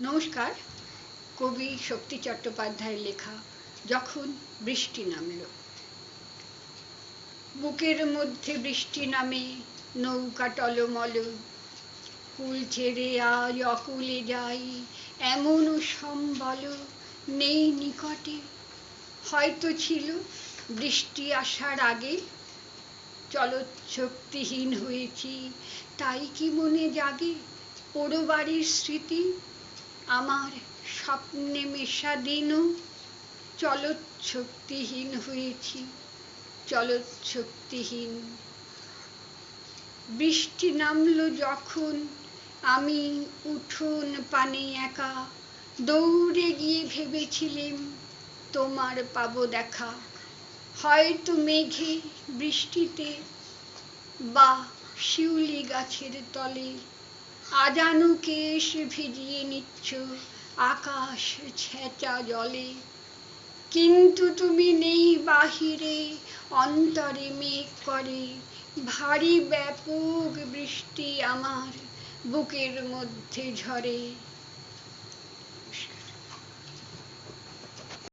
নমস্কার। কবি শক্তি চট্টোপাধ্যায়ের লেখা, যখন বৃষ্টি নামল। বুকের মধ্যে বৃষ্টি নামে, নৌকা টলমল। কুল ছেড়ে আজ অকুলে যাই, এমন সম্বল নেই নিকটে। হয়তো ছিল বৃষ্টি আসার আগে চলৎশক্তিহীন হয়েছি, তাই কি মনে জাগে, পোড়ো বাড়ির স্মৃতি? আমার স্বপ্নে মেশা দিনও চলৎশক্তিহীন হয়েছি চলৎশক্তিহীন বৃষ্টি নামলো যখন আমি উঠোন পানে একা, দৌড়ে গিয়ে ভেবেছিলেম তোমার পাবো দেখা। হয়তো মেঘে বৃষ্টিতে বা শিউলি গাছের তলে আজানু কেশ ভিজিয়ে নিচ্ছ, আকাশ ছেঁচা জলে। কিন্তু তুমি নেই বাহিরে, অন্তরে মেঘ করে। ভারী ব্যাপক বৃষ্টি আমার বুকের মধ্যে ঝরে।